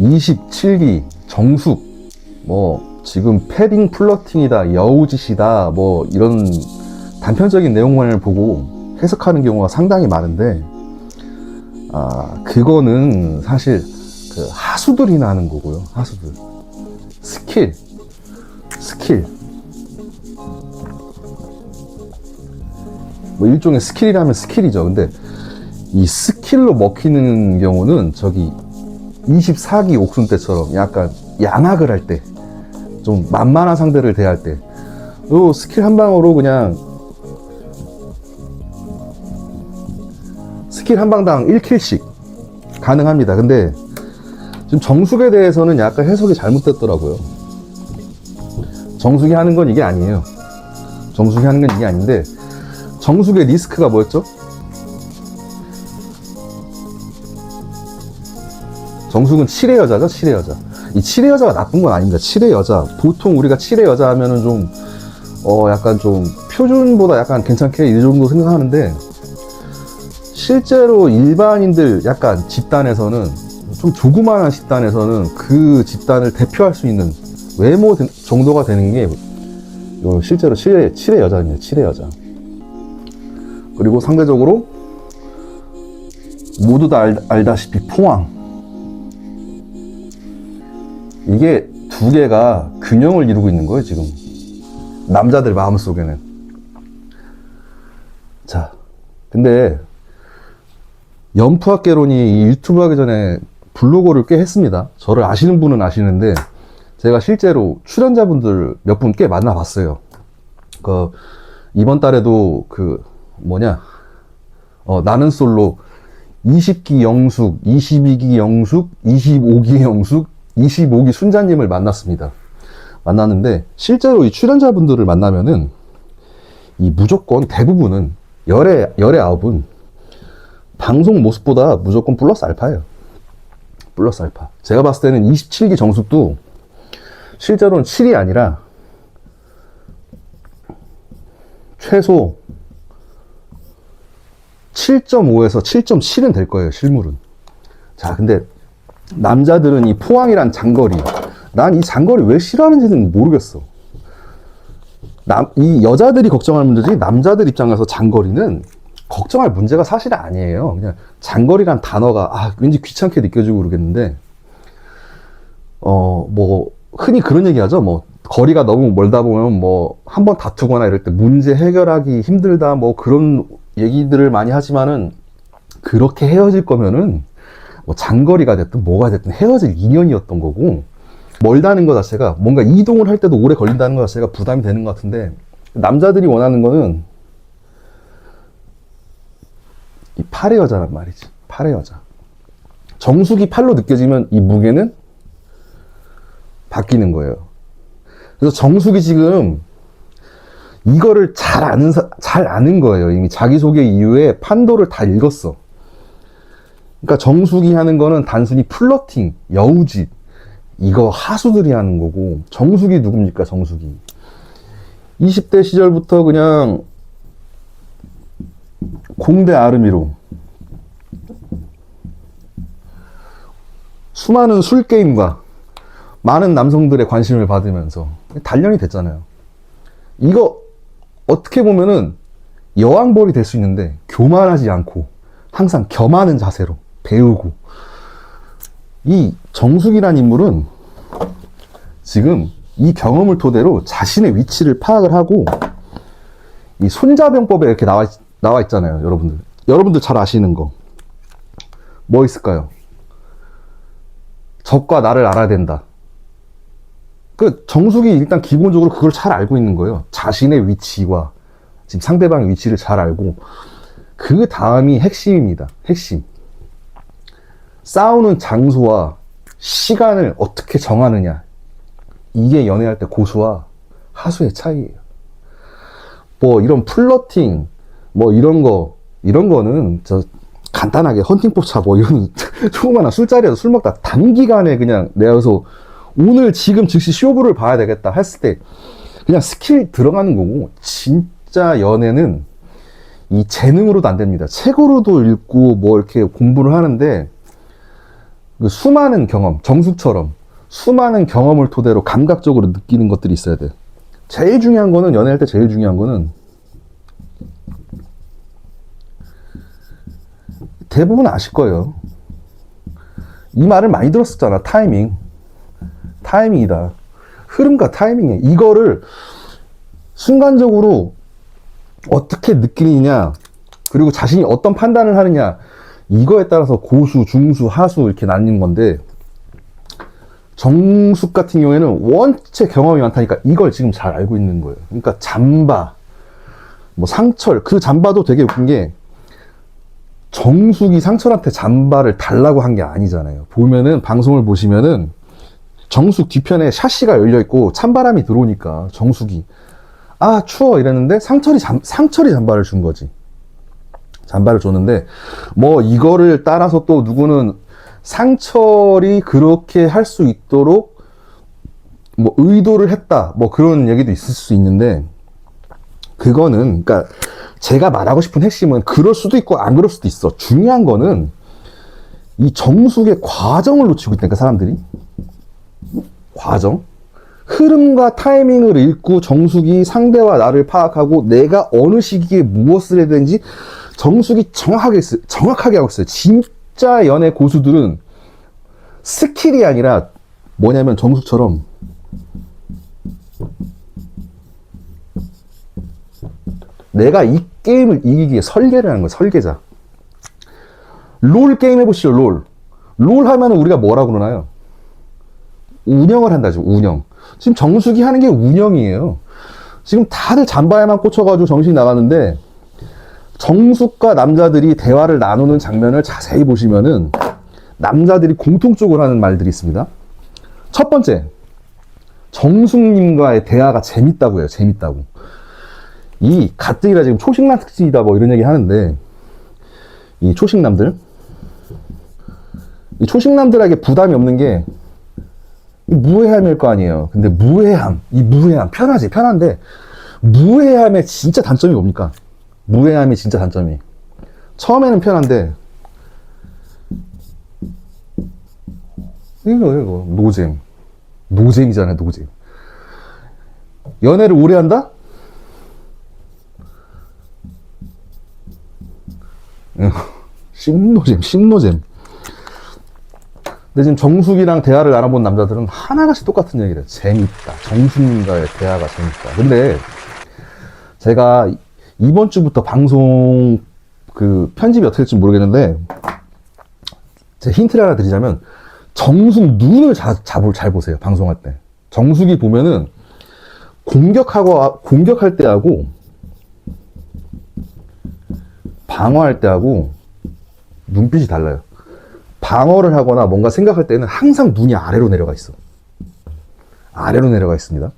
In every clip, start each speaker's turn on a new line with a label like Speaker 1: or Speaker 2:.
Speaker 1: 27기 정숙. 뭐 지금 패딩 플러팅이다 여우짓이다 뭐 이런 단편적인 내용만을 보고 해석하는 경우가 상당히 많은데 아 그거는 사실 그 하수들이나 하는 거고요 하수들. 스킬. 스킬. 뭐 일종의 스킬이라면 스킬이죠. 근데 이 스킬로 먹히는 경우는 저기 24기 옥순 때처럼 약간 양악을 할 때, 좀 만만한 상대를 대할 때, 요 스킬 한 방으로 그냥 스킬 한 방당 1킬씩 가능합니다. 근데 지금 정숙에 대해서는 약간 해석이 잘못됐더라고요. 정숙이 하는 건 이게 아니에요. 정숙이 하는 건 이게 아닌데, 정숙의 리스크가 뭐였죠? 정숙은 7의 여자죠, 7의 여자. 이 7의 여자가 나쁜 건 아닙니다. 7의 여자. 보통 우리가 7의 여자 하면은 좀, 어, 약간 좀, 표준보다 약간 괜찮게 이 정도 생각하는데, 실제로 일반인들 약간 집단에서는, 좀 조그마한 집단에서는 그 집단을 대표할 수 있는 외모 등- 정도가 되는 게, 요 실제로 7의, 7의 여자입니다. 7의 여자. 그리고 상대적으로, 모두 다 알, 알다시피 포항. 이게 두 개가 균형을 이루고 있는 거예요, 지금. 남자들 마음속에는. 자, 근데, 연프학개론이 이 유튜브 하기 전에 블로그를 꽤 했습니다. 저를 아시는 분은 아시는데, 제가 실제로 출연자분들 몇 분 꽤 만나봤어요. 그, 이번 달에도 그, 뭐냐, 어, 나는 솔로 20기 영숙, 22기 영숙, 25기 영숙, 25기 순자님을 만났습니다. 만났는데 실제로 이 출연자분들을 만나면은 이 무조건 대부분은 열의 열의 아홉은 방송 모습보다 무조건 플러스 알파예요. 플러스 알파. 제가 봤을 때는 27기 정숙도 실제로는 7이 아니라 최소 7.5에서 7.7은 될 거예요, 실물은. 자, 근데 남자들은 이 포항이란 장거리. 난 이 장거리 왜 싫어하는지는 모르겠어. 남, 이 여자들이 걱정할 문제지 남자들 입장에서 장거리는 걱정할 문제가 사실 아니에요. 그냥 장거리란 단어가 아, 왠지 귀찮게 느껴지고 그러겠는데, 어, 뭐, 흔히 그런 얘기 하죠. 뭐, 거리가 너무 멀다 보면 뭐, 한 번 다투거나 이럴 때 문제 해결하기 힘들다 뭐 그런 얘기들을 많이 하지만은 그렇게 헤어질 거면은 뭐 장거리가 됐든 뭐가 됐든 헤어질 인연이었던 거고 멀다는 것 자체가 뭔가 이동을 할 때도 오래 걸린다는 것 자체가 부담이 되는 것 같은데 남자들이 원하는 거는 이 팔의 여자란 말이지. 팔의 여자. 정수기 팔로 느껴지면 이 무게는 바뀌는 거예요. 그래서 정수기 지금 이거를 잘 아는 사- 잘 아는 거예요. 이미 자기소개 이후에 판도를 다 읽었어 그러니까 정수기 하는 거는 단순히 플러팅, 여우짓, 이거 하수들이 하는 거고, 정수기 누굽니까, 정수기? 20대 시절부터 그냥 공대 아르미로 수많은 술 게임과 많은 남성들의 관심을 받으면서 단련이 됐잖아요. 이거 어떻게 보면은 여왕벌이 될 수 있는데 교만하지 않고 항상 겸하는 자세로 배우고 이 정숙이란 인물은 지금 이 경험을 토대로 자신의 위치를 파악을 하고 이 손자병법에 이렇게 나와, 있- 나와 있잖아요 여러분들 여러분들 잘 아시는 거 뭐 있을까요? 적과 나를 알아야 된다 그 정숙이 일단 기본적으로 그걸 잘 알고 있는 거예요 자신의 위치와 지금 상대방의 위치를 잘 알고 그 다음이 핵심입니다. 핵심. 싸우는 장소와 시간을 어떻게 정하느냐. 이게 연애할 때 고수와 하수의 차이예요. 뭐 이런 플러팅, 뭐 이런 거, 이런 거는 저 간단하게 헌팅포차 뭐 이런 조그마한 술자리에서 술 먹다 단기간에 그냥 내가서 오늘 지금 즉시 쇼부를 봐야 되겠다 했을 때 그냥 스킬 들어가는 거고 진짜 연애는 이 재능으로도 안 됩니다. 책으로도 읽고 뭐 이렇게 공부를 하는데 그 수많은 경험, 정숙처럼 수많은 경험을 토대로 감각적으로 느끼는 것들이 있어야 돼. 제일 중요한 거는 연애할 때 제일 중요한 거는 대부분 아실 거예요. 이 말을 많이 들었었잖아. 타이밍. 타이밍이다. 흐름과 타이밍이야. 이거를 순간적으로 어떻게 느끼느냐, 그리고 자신이 어떤 판단을 하느냐, 이거에 따라서 고수, 중수, 하수 이렇게 나뉘는 건데, 정숙 같은 경우에는 원체 경험이 많다니까 이걸 지금 잘 알고 있는 거예요. 그러니까 잠바, 뭐 상철, 그 잠바도 되게 웃긴 게, 정숙이 상철한테 잠바를 달라고 한 게 아니잖아요. 보면은, 방송을 보시면은, 정숙 뒤편에 샤시가 열려 있고, 찬바람이 들어오니까, 정숙이. 아, 추워! 이랬는데, 상철이 잠, 상철이 잠바를 준 거지. 잠바를 줬는데, 뭐, 이거를 따라서 또 누구는 상철이 그렇게 할 수 있도록, 뭐, 의도를 했다. 뭐, 그런 얘기도 있을 수 있는데, 그거는, 그니까, 제가 말하고 싶은 핵심은 그럴 수도 있고 안 그럴 수도 있어. 중요한 거는 이 정숙의 과정을 놓치고 있다니까, 사람들이. 과정. 흐름과 타이밍을 읽고 정숙이 상대와 나를 파악하고 내가 어느 시기에 무엇을 해야 되는지 정숙이 정확하게. 정확하게 하고 있어요. 진짜 연애 고수들은 스킬이 아니라 뭐냐면 정숙처럼 내가 이 게임을 이기기 위해 설계를 하는 거야, 설계자. 롤 게임 해보시죠, 롤. 롤 하면은 우리가 뭐라 그러나요? 운영을 한다죠, 운영. 지금 정숙이 하는 게 운영이에요. 지금 다들 잠바에만 꽂혀가지고 정신이 나가는데, 정숙과 남자들이 대화를 나누는 장면을 자세히 보시면은, 남자들이 공통적으로 하는 말들이 있습니다. 첫 번째, 정숙님과의 대화가 재밌다고 해요, 재밌다고. 이 가뜩이나 지금 초식남 특집이다 뭐 이런 얘기 하는데 이 초식남들 이 초식남들에게 부담이 없는 게 무해함일 거 아니에요. 근데 무해함, 이 무해함 편하지 편한데 무해함의 진짜 단점이 뭡니까? 무해함이 진짜 단점이 처음에는 편한데 이거 이거 노잼 노잼이잖아요 노잼 연애를 오래 한다? 신노잼, 신노잼. 근데 지금 정숙이랑 대화를 나눠본 남자들은 하나같이 똑같은 얘기를 해요. 재밌다. 정숙님과의 대화가 재밌다. 근데 제가 이번 주부터 방송 그 편집이 어떻게 될지 모르겠는데 제 힌트를 하나 드리자면 정숙 눈을 자, 잡을 잘 보세요. 방송할 때. 정숙이 보면은 공격하고 공격할 때하고 방어할 때하고 눈빛이 달라요. 방어를 하거나 뭔가 생각할 때는 항상 눈이 아래로 내려가 있어. 아래로 내려가 있습니다.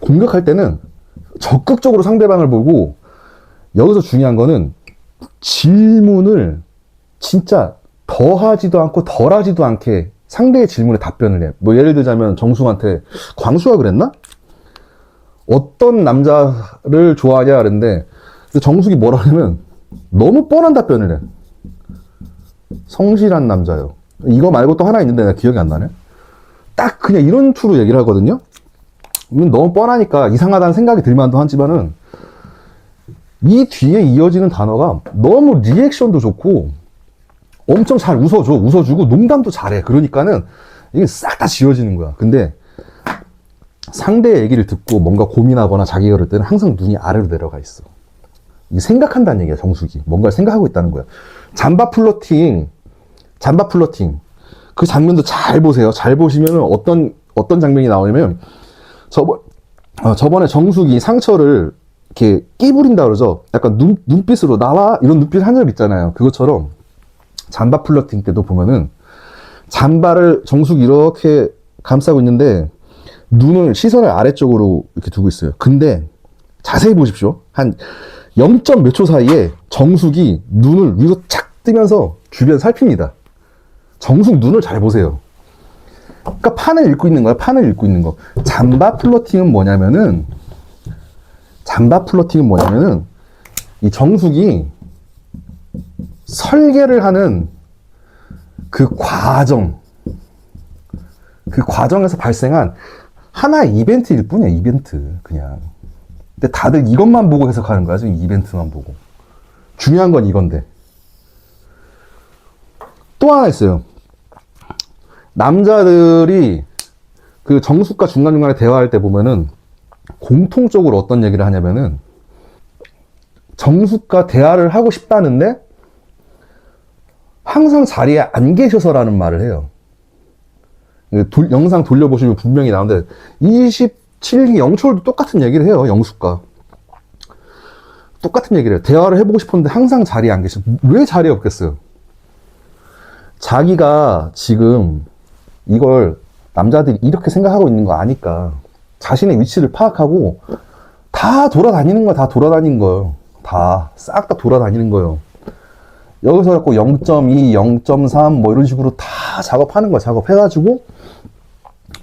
Speaker 1: 공격할 때는 적극적으로 상대방을 보고 여기서 중요한 거는 질문을 진짜 더 하지도 않고 덜 하지도 않게 상대의 질문에 답변을 해. 뭐 예를 들자면 정숙한테 광수가 그랬나? 어떤 남자를 좋아하냐 그랬는데 정숙이 뭐라 하냐면 너무 뻔한 답변을 해. 성실한 남자요. 이거 말고 또 하나 있는데 내가 기억이 안 나네. 딱 그냥 이런 투로 얘기를 하거든요. 너무 뻔하니까 이상하다는 생각이 들만도 하지만은 이 뒤에 이어지는 단어가 너무 리액션도 좋고 엄청 잘 웃어줘. 웃어주고 농담도 잘해. 그러니까는 이게 싹 다 지워지는 거야. 근데 상대의 얘기를 듣고 뭔가 고민하거나 자기가 그럴 때는 항상 눈이 아래로 내려가 있어. 이게 생각한다는 얘기야, 정숙이. 뭔가를 생각하고 있다는 거야. 잠바 플러팅, 잠바 플러팅. 그 장면도 잘 보세요. 잘 보시면 어떤, 어떤 장면이 나오냐면, 저번, 어, 저번에 정숙이 상처를 이렇게 끼부린다 그러죠. 약간 눈, 눈빛으로 나와! 이런 눈빛 한 적 있잖아요. 그것처럼 잠바 플러팅 때도 보면은 잠바를 정숙이 이렇게 감싸고 있는데 눈을, 시선을 아래쪽으로 이렇게 두고 있어요. 근데 자세히 보십시오. 한 0. 몇 초 사이에 정숙이 눈을 위로 착 뜨면서 주변 살핍니다. 정숙 눈을 잘 보세요. 그러니까 판을 읽고 있는 거야. 판을 읽고 있는 거. 잠바 플러팅은 뭐냐면은 잠바 플러팅은 뭐냐면은 이 정숙이 설계를 하는 그 과정, 그 과정에서 발생한 하나의 이벤트일 뿐이야, 이벤트. 그냥. 근데 다들 이것만 보고 해석하는 거야, 지금 이벤트만 보고. 중요한 건 이건데. 또 하나 있어요. 남자들이 그 정숙과 중간중간에 대화할 때 보면은 공통적으로 어떤 얘기를 하냐면은 정숙과 대화를 하고 싶다는데 항상 자리에 안 계셔서라는 말을 해요. 돌- 영상 돌려보시면 분명히 나오는데 27기 영철도 똑같은 얘기를 해요. 영숙과. 똑같은 얘기를 해요. 대화를 해보고 싶었는데 항상 자리에 안 계셔. 왜 자리에 없겠어요? 자기가 지금 이걸 남자들이 이렇게 생각하고 있는 거 아니까 자신의 위치를 파악하고 다 돌아다니는 거야. 다 돌아다닌 거예요. 다 싹 다 돌아다니는 거예요. 여기서 갖고 0.2, 0.3 뭐 이런 식으로 다 작업하는 거야. 작업해가지고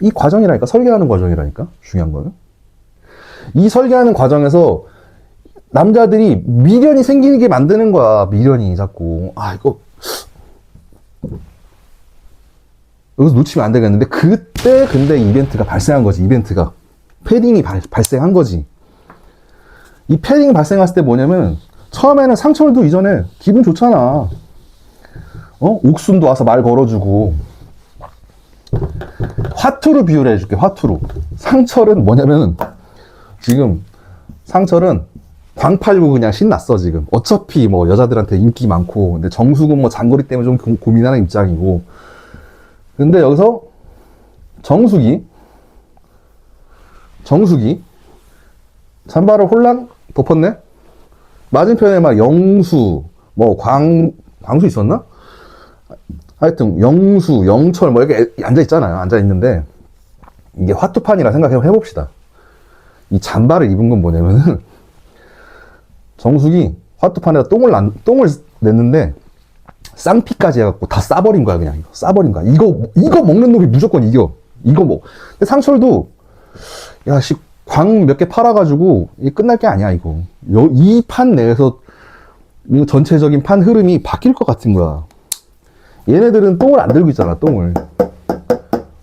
Speaker 1: 이 과정이라니까 설계하는 과정이라니까 중요한 거는 이 설계하는 과정에서 남자들이 미련이 생기게 만드는 거야. 미련이 자꾸 아 이거 여기서 놓치면 안 되겠는데 그때 근데 이벤트가 발생한 거지. 이벤트가 패딩이 발, 발생한 거지. 이 패딩이 발생했을 때 뭐냐면 처음에는 상철도 이전에 기분 좋잖아. 어? 옥순도 와서 말 걸어주고. 화투로 비유를 해줄게 화투로. 상철은 뭐냐면 지금 상철은 광 팔고 그냥 신났어 지금. 어차피 뭐 여자들한테 인기 많고. 근데 정숙은 뭐 장거리 때문에 좀 고- 고민하는 입장이고 근데 여기서 정숙이 정숙이 잠바를 홀랑 덮었네? 맞은편에 막 영수 뭐 광 광수 있었나? 하여튼 영수 영철 뭐 이렇게 앉아 있잖아요. 앉아 있는데 이게 화투판이라 생각해 해봅시다. 이 잠바를 입은 건 뭐냐면은 정숙이 화투판에다 똥을 난, 똥을 냈는데 쌍피까지 해갖고 다 싸버린 거야 그냥. 이거 싸버린 거야. 이거 이거 먹는 놈이 무조건 이겨. 이거 뭐 근데 상철도 야씨 광 몇 개 팔아가지고 이 끝날 게 아니야 이거. 이 판 내에서 이 전체적인 판 흐름이 바뀔 것 같은 거야. 얘네들은 똥을 안 들고 있잖아 똥을.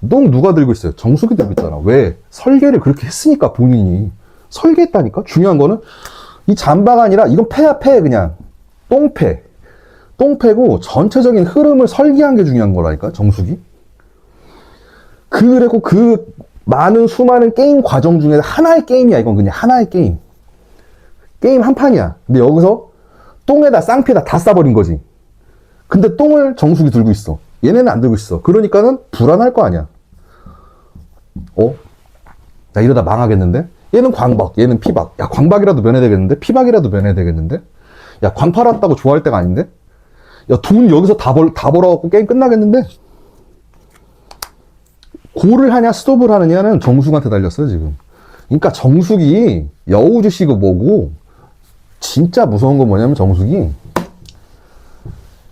Speaker 1: 똥 누가 들고 있어요? 정숙이 들고 있잖아. 왜? 설계를 그렇게 했으니까 본인이. 설계했다니까? 중요한 거는 이 잠바가 아니라 이건 패야 패 그냥. 똥패 똥 패고 전체적인 흐름을 설계한 게 중요한 거라니까 정숙이 그래고 그 많은 수많은 게임 과정 중에 하나의 게임이야 이건 그냥 하나의 게임 게임 한 판이야 근데 여기서 똥에다 쌍피에다 다 싸버린 거지 근데 똥을 정숙이 들고 있어 얘네는 안 들고 있어 그러니까는 불안할 거 아니야 어? 나 이러다 망하겠는데? 얘는 광박, 얘는 피박. 야, 광박이라도 면해되겠는데? 피박이라도 면해되겠는데? 야, 광 팔았다고 좋아할 때가 아닌데? 야, 돈 여기서 다 벌, 다 벌어갖고 게임 끝나겠는데? 고를 하냐, 스톱을 하느냐는 정숙한테 달렸어요, 지금. 그러니까 정숙이 여우주시고 뭐고, 진짜 무서운 건 뭐냐면 정숙이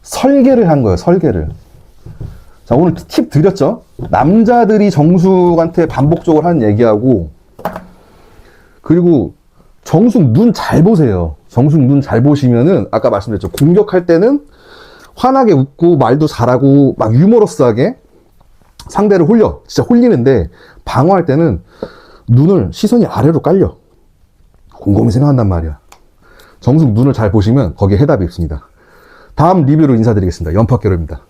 Speaker 1: 설계를 한 거예요, 설계를. 자, 오늘 팁 드렸죠? 남자들이 정숙한테 반복적으로 하는 얘기하고, 그리고 정숙 눈 잘 보세요. 정숙 눈 잘 보시면은, 아까 말씀드렸죠. 공격할 때는 환하게 웃고, 말도 잘하고, 막 유머러스하게 상대를 홀려. 진짜 홀리는데, 방어할 때는 눈을, 시선이 아래로 깔려. 곰곰이 생각한단 말이야. 정숙 눈을 잘 보시면 거기에 해답이 있습니다. 다음 리뷰로 인사드리겠습니다. 연파개로입니다.